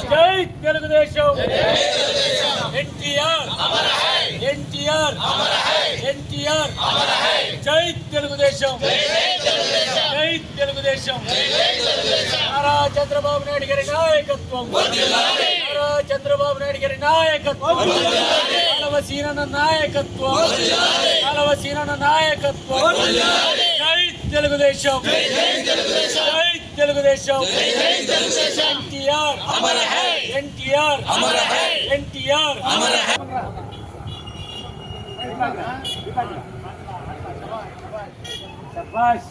జై తెలుగుదేశం. ఎన్టీఆర్. ఎన్టీఆర్. ఎన్టీఆర్. జై తెలుగుదేశం. జై తెలుగుదేశం. నారా చంద్రబాబు నాయుడు గారి నాయకత్వం. నారా చంద్రబాబు నాయుడు గారి నాయకత్వం. కలవసీన నాయకత్వం. కలవసీన నాయకత్వం. జై తెలుగుదేశం. జై తెలుగుదేశం ఎన్టీఆర్ ఎన్టీఆర్ ఎన్టీఆర్ శభాష్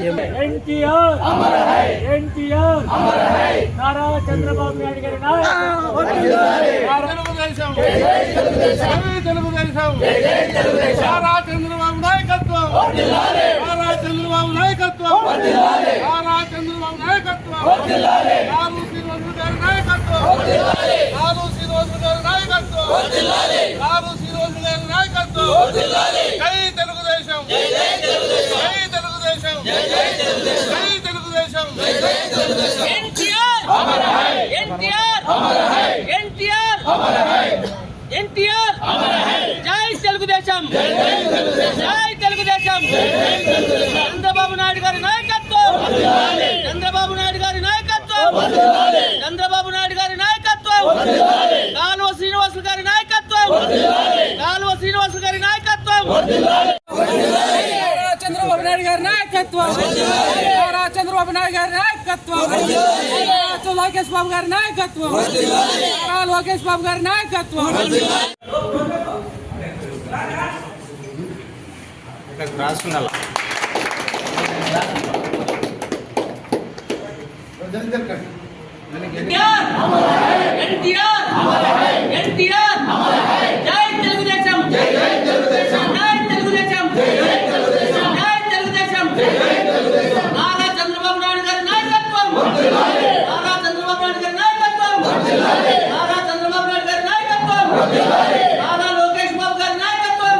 ఎన్టీఆర్. ఎన్టీఆర్. నారా చంద్రబాబు నాయుడు గారి నాయకత్వం. నారా చంద్రబాబు నాయకత్వం. నారా చంద్రబాబు నాయకత్వం. నారా చంద్రబాబు నాయకత్వం. నారు శ్రీనివాసులు గారి నాయకత్వం. శ్రీనివాసులు గారి నాయకత్వం నారు శ్రీనివాసులు గారి నాయకత్వం జై తెలుగుదేశం జై తెలుగుదేశం జై తెలుగుదేశం ఎన్టీఆర్. ఎన్టీఆర్. ఎన్టీఆర్. ఎన్టీఆర్. జై తెలుగుదేశం. జై తెలుగుదేశం. చంద్రబాబు నాయుడు గారి నాయకత్వం. చంద్రబాబు నాయుడు గారి నాయకత్వం. చంద్రబాబు నాయుడు గారి నాయకత్వం. కాలువ శ్రీనివాసులు గారి నాయకత్వం. కాలువ శ్రీనివాసులు గారి నాయకత్వం నారా చంద్రబాబు నాయుడు గారి నాయకత్వం నారా చంద్రబాబు నాయుడు గారి నాయకత్వం నారా లోకేష్ బాబు గారి నాయకత్వం నారా లోకేష్ బాబు గారి నాయకత్వం NTR NTR